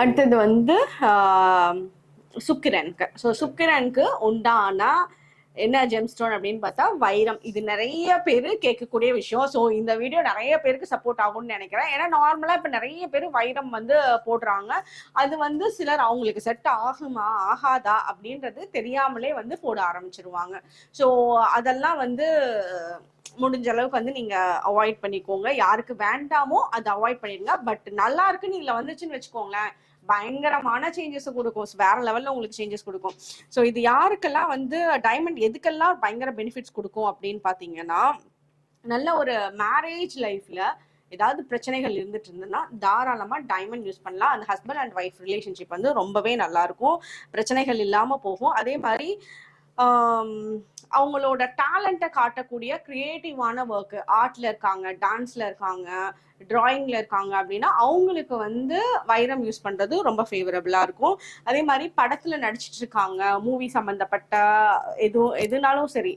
அடுத்தது வந்து சுக்கிரனுக்கு. ஸோ சுக்கிரனுக்கு உண்டான என்ன ஜெம்ஸ்டோன் அப்படின்னு பார்த்தா வைரம். இது நிறைய பேர் கேட்கக்கூடிய விஷயம். ஸோ இந்த வீடியோ நிறைய பேருக்கு சப்போர்ட் ஆகும்னு நினைக்கிறேன். ஏன்னா நார்மலாக இப்போ நிறைய பேர் வைரம் வந்து போடுறாங்க. அது வந்து சிலர் அவங்களுக்கு செட் ஆகுமா ஆகாதா அப்படின்றது தெரியாமலே வந்து போட ஆரம்பிச்சிருவாங்க. ஸோ அதெல்லாம் வந்து முடிஞ்ச அளவுக்கு வந்து நீங்க அவாய்ட் பண்ணிக்கோங்க. யாருக்கு வேண்டாமோ அதை அவாய்ட் பண்ணிடுங்க. பட் நல்லா இருக்குன்னு இதுல வந்துச்சுன்னு வச்சுக்கோங்களேன். பயங்கரமான சேஞ்சஸ் கொடுக்கும். வேற லெவல்ல உங்களுக்கு சேஞ்சஸ் கொடுக்கும். ஸோ இது யாருக்கெல்லாம் வந்து டைமண்ட் எதுக்கெல்லாம் பயங்கர பெனிஃபிட்ஸ் கொடுக்கும் அப்படின்னு பாத்தீங்கன்னா நல்ல ஒரு மேரேஜ் லைஃப்ல ஏதாவது பிரச்சனைகள் இருந்துட்டு இருந்ததுன்னா தாராளமாக டைமண்ட் யூஸ் பண்ணலாம். அந்த ஹஸ்பண்ட் அண்ட் ஒய்ஃப் ரிலேஷன்ஷிப் வந்து ரொம்பவே நல்லா இருக்கும் பிரச்சனைகள் இல்லாமல் போகும். அதே மாதிரி அவங்களோட டேலண்ட்டை காட்டக்கூடிய கிரியேட்டிவான ஒர்க்கு ஆர்ட்ல இருக்காங்க டான்ஸ்ல இருக்காங்க டிராயிங்ல இருக்காங்க அப்படின்னா அவங்களுக்கு வந்து வைரம் யூஸ் பண்றது ரொம்ப ஃபேவரபிளா இருக்கும். அதே மாதிரி படத்துல நடிச்சிட்டு இருக்காங்க மூவி சம்பந்தப்பட்ட எது எதுனாலும் சரி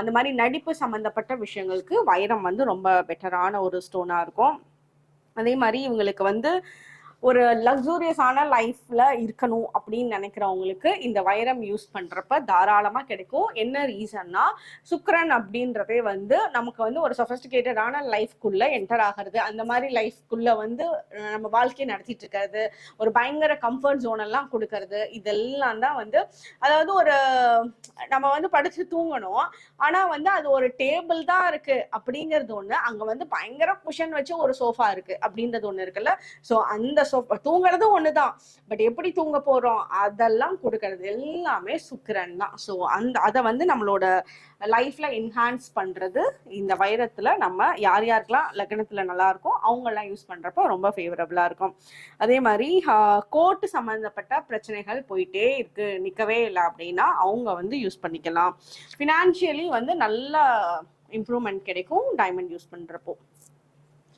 அந்த மாதிரி நடிப்பு சம்பந்தப்பட்ட விஷயங்களுக்கு வைரம் வந்து ரொம்ப பெட்டரான ஒரு ஸ்டோனா இருக்கும். அதே மாதிரி இவங்களுக்கு வந்து ஒரு லக்ஸூரியஸான லைஃப்ல இருக்கணும் அப்படின்னு நினைக்கிறவங்களுக்கு இந்த வைரம் யூஸ் பண்றப்ப தாராளமா கிடைக்கும். என்ன ரீசன்னா சுக்ரன் அப்படின்றதே வந்து நமக்கு வந்து ஒரு சொஃபஸ்டிகேட்டடான லைஃப்குள்ள என்டர் ஆகிறது. அந்த மாதிரி லைஃப்குள்ள வந்து நம்ம வாழ்க்கையை நடத்திட்டு இருக்கிறது. ஒரு பயங்கர கம்ஃபர்ட் ஜோன் எல்லாம் கொடுக்கறது. இதெல்லாம் தான் வந்து அதாவது ஒரு நம்ம வந்து படிச்சு தூங்கணும். ஆனா வந்து அது ஒரு டேபிள் தான் இருக்கு அப்படிங்கிறது ஒண்ணு. அங்க வந்து பயங்கர குஷன் வச்சு ஒரு சோஃபா இருக்கு அப்படின்றது ஒண்ணு இருக்குல்ல. ஸோ அந்த சோஃபா தூங்குறதும் ஒன்று தான் பட் எப்படி தூங்க போகிறோம் அதெல்லாம் கொடுக்கறது எல்லாமே சுக்கிரன் தான். ஸோ அந்த அதை வந்து நம்மளோட லைஃப்பில் என்ஹான்ஸ் பண்ணுறது இந்த வைரத்தில் நம்ம யார் யாருக்கெல்லாம் லக்னத்தில் நல்லாயிருக்கோ அவங்கெல்லாம் யூஸ் பண்ணுறப்போ ரொம்ப ஃபேவரபுளாக இருக்கும். அதே மாதிரி கோர்ட்டு சம்மந்தப்பட்ட பிரச்சனைகள் போயிட்டே இருக்குது நிற்கவே இல்லை அப்படின்னா அவங்க வந்து யூஸ் பண்ணிக்கலாம். ஃபினான்ஷியலி வந்து நல்ல இம்ப்ரூவ்மெண்ட் கிடைக்கும் டைமண்ட் யூஸ் பண்ணுறப்போ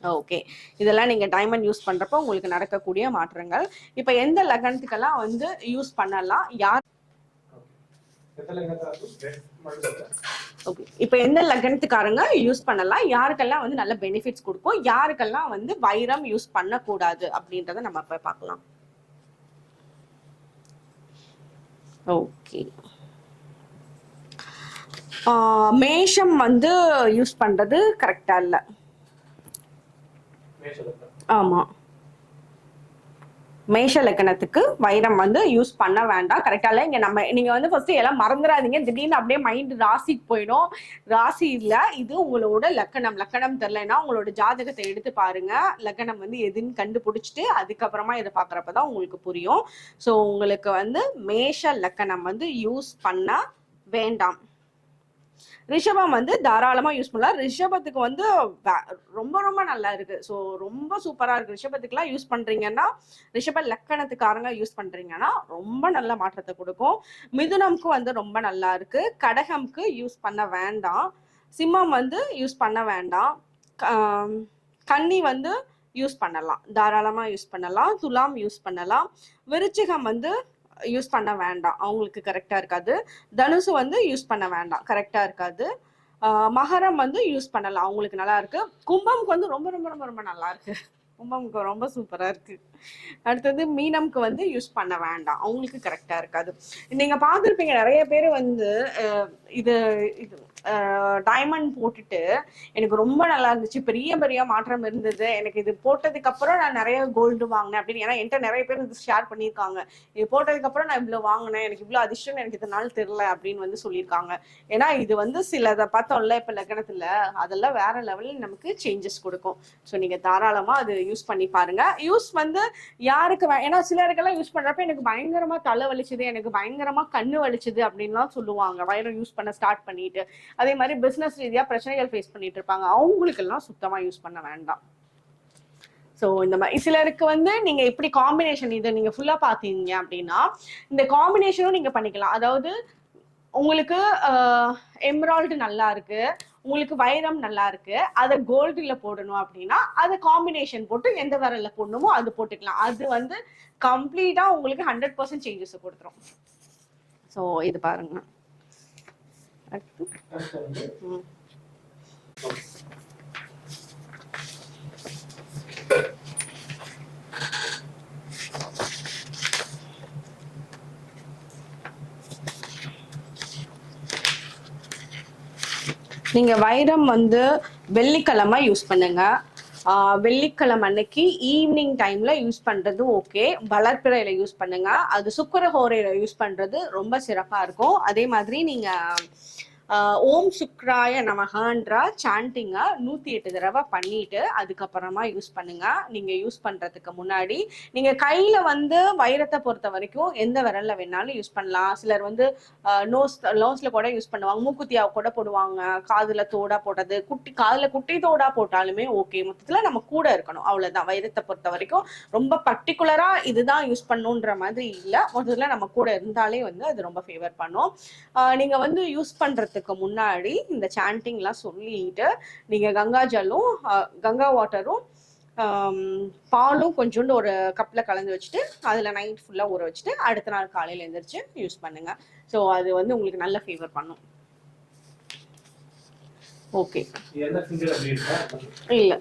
ஓகே இதெல்லாம் நீங்க டைமண்ட் யூஸ் பண்றப்போ உங்களுக்கு நடக்கக்கூடிய மாற்றங்கள். இப்போ எந்த லக்னத்துக்கெல்லாம் வந்து யூஸ் பண்ணலாம்? யார் ஓகே இப்போ எந்த லக்னத்துக்காரங்க யூஸ் பண்ணலாம்? யாருக்கெல்லாம் வந்து நல்ல பெனிஃபிட்ஸ் கொடுக்கும்? யாருக்கெல்லாம் வந்து வைரம் யூஸ் பண்ணக்கூடாது அப்படின்றத நம்ம இப்போ பார்க்கலாம். ஓகே மேஷம் வந்து யூஸ் பண்றது கரெக்டா இல்ல. ஆமா. மேஷ லக்கணத்துக்கு வைரம் வந்து யூஸ் பண்ண வேண்டாம். கரெக்டால இங்க நம்ம நீங்க வந்து ஃபர்ஸ்ட் எல்லாம் மறந்துடாதீங்க திடீர்னு அப்படியே மைண்ட் ராசிக்கு போயிடும். ராசி இல்ல இது உங்களோட லக்கணம். லக்கணம் தெரியலன்னா உங்களோட ஜாதகத்தை எடுத்து பாருங்க. லக்கணம் வந்து எதுன்னு கண்டுபிடிச்சிட்டு அதுக்கப்புறமா இதை பாக்குறப்பதான் உங்களுக்கு புரியும். சோ உங்களுக்கு வந்து மேஷ லக்கணம் வந்து யூஸ் பண்ண வேண்டாம். ரிஷபம் வந்து தாராளமா யூஸ் பண்ணலாம். ரிஷபத்துக்கு வந்து வே- ரொம்ப ரொம்ப நல்லா இருக்கு. ஸோ ரொம்ப சூப்பரா இருக்கு. ரிஷபத்துக்குலாம் யூஸ் பண்றீங்கன்னா ரிஷப லக்கணத்துக்காரங்க யூஸ் பண்றீங்கன்னா ரொம்ப நல்ல மாற்றத்தை கொடுக்கும். மிதுனம்க்கு வந்து ரொம்ப நல்லா இருக்கு. கடகம்க்கு யூஸ் பண்ண வேண்டாம். சிம்மம் வந்து யூஸ் பண்ண வேண்டாம். க- கன்னி வந்து யூஸ் பண்ணலாம். தாராளமாக யூஸ் பண்ணலாம். துலாம் யூஸ் பண்ணலாம். விருச்சிகம் வந்து யூஸ் பண்ண வேண்டாம். அவங்களுக்கு கரெக்டாக இருக்காது. தனுசு வந்து யூஸ் பண்ண வேண்டாம். கரெக்டாக இருக்காது. மகரம் வந்து யூஸ் பண்ணலாம். அவங்களுக்கு நல்லா இருக்கு. கும்பம்க்கு வந்து ரொம்ப ரொம்ப ரொம்ப ரொம்ப நல்லா இருக்கு. கும்பம்க்கு ரொம்ப சூப்பராக இருக்கு. அடுத்தது மீனம்க்கு வந்து யூஸ் பண்ண வேண்டாம். அவங்களுக்கு கரெக்டாக இருக்காது. நீங்கள் பார்த்துருப்பீங்க நிறைய பேர் வந்து இது இது டைமண்ட் போட்டுட்டு எனக்கு ரொம்ப நல்லா இருந்துச்சு. பெரிய பெரிய மாற்றம் இருந்தது. எனக்கு இது போட்டதுக்கு அப்புறம் நான் நிறைய கோல்டு வாங்கினேன் அப்படின்னு. ஏன்னா என்கிட்ட நிறைய பேர் இது ஷேர் பண்ணியிருக்காங்க. இது போட்டதுக்கு அப்புறம் நான் இவ்வளவு வாங்கினேன். எனக்கு இவ்வளவு அதிர்ஷ்டம் எனக்கு இதனால தெரியல அப்படின்னு வந்து சொல்லியிருக்காங்க. ஏன்னா இது வந்து சிலதை பார்த்தோம்ல இப்ப லக்னத்துல அதெல்லாம் வேற லெவலில் நமக்கு சேஞ்சஸ் கொடுக்கும். ஸோ நீங்க தாராளமா அது யூஸ் பண்ணி பாருங்க. யூஸ் வந்து யாருக்கு ஏன்னா சிலருக்கெல்லாம் யூஸ் பண்றப்ப எனக்கு பயங்கரமா தலை வலிச்சுது எனக்கு பயங்கரமா கண்ணு வலிச்சுது அப்படின்லாம் சொல்லுவாங்க. வைரம் யூஸ் பண்ண ஸ்டார்ட் பண்ணிட்டு. அதே மாதிரி பிஸ்னஸ் ரீதியாக பிரச்சனைகள் ஃபேஸ் பண்ணிட்டு இருப்பாங்க. அவங்களுக்கெல்லாம் சுத்தமாக யூஸ் பண்ண வேண்டாம். ஸோ இந்த மாதிரி சிலருக்கு வந்து நீங்கள் இப்படி காம்பினேஷன் இதை நீங்கள் ஃபுல்லாக பார்த்தீங்க அப்படின்னா இந்த காம்பினேஷனும் நீங்கள் பண்ணிக்கலாம். அதாவது உங்களுக்கு எம்ராய்டு நல்லா இருக்கு. உங்களுக்கு வைரம் நல்லா இருக்கு. அதை கோல்டில் போடணும் அப்படின்னா அதை காம்பினேஷன் போட்டு எந்த விரல்ல போடணுமோ அது போட்டுக்கலாம். அது வந்து கம்ப்ளீட்டாக உங்களுக்கு ஹண்ட்ரட் பர்சன்ட் சேஞ்சஸ் கொடுத்துரும். ஸோ இது பாருங்க. நீங்க வைரம் வந்து வெள்ளிக்கிழமை யூஸ் பண்ணுங்க. வெள்ளிக்கிழமை அன்னைக்கு ஈவினிங் டைம்ல யூஸ் பண்றது ஓகே வளர்ப்பிறையில யூஸ் பண்ணுங்க. அது சுக்கர ஹோரையில யூஸ் பண்றது ரொம்ப சிறப்பா இருக்கும். அதே மாதிரி நீங்க ஓம் சுக்ராய நமகன்ற சாண்டிங்க நூத்தி எட்டு தடவை பண்ணிட்டு அதுக்கப்புறமா யூஸ் பண்ணுங்க. நீங்க யூஸ் பண்றதுக்கு முன்னாடி நீங்க கையில வந்து வைரத்தை பொறுத்த வரைக்கும் எந்த விரல்ல வேணாலும் யூஸ் பண்ணலாம். சிலர் வந்து நோஸ் நோஸ்ல கூட யூஸ் பண்ணுவாங்க. மூக்குத்தியாவை கூட போடுவாங்க. காதுல தோடா போட்டது குட்டி காதுல குட்டி தோடா போட்டாலுமே ஓகே. மொத்தத்துல நம்ம கூட இருக்கணும். அவ்வளவுதான். வைரத்தை பொறுத்த வரைக்கும் ரொம்ப பர்டிகுலரா இதுதான் யூஸ் பண்ணுன்ற மாதிரி இல்லை. மொத்தத்துல நம்ம கூட இருந்தாலே வந்து அது ரொம்ப ஃபேவர் பண்ணும். நீங்க வந்து யூஸ் பண்றதுக்கு முன்னாடி இந்த சாண்டிங்லாம் சொல்லிட்டு நீங்க கங்கா ஜல்லும் ஆஹ் கங்கா வாட்டரும் பாலும் கொஞ்சோண்டு ஒரு கப்ல கலந்து வச்சுட்டு அதுல நைட் ஃபுல்லா ஊற வச்சுட்டு அடுத்த நாள் காலையில எழுந்திரிச்சு யூஸ் பண்ணுங்க. ஸோ அது வந்து உங்களுக்கு நல்ல ஃபேவர் பண்ணும். ஓகே இல்ல.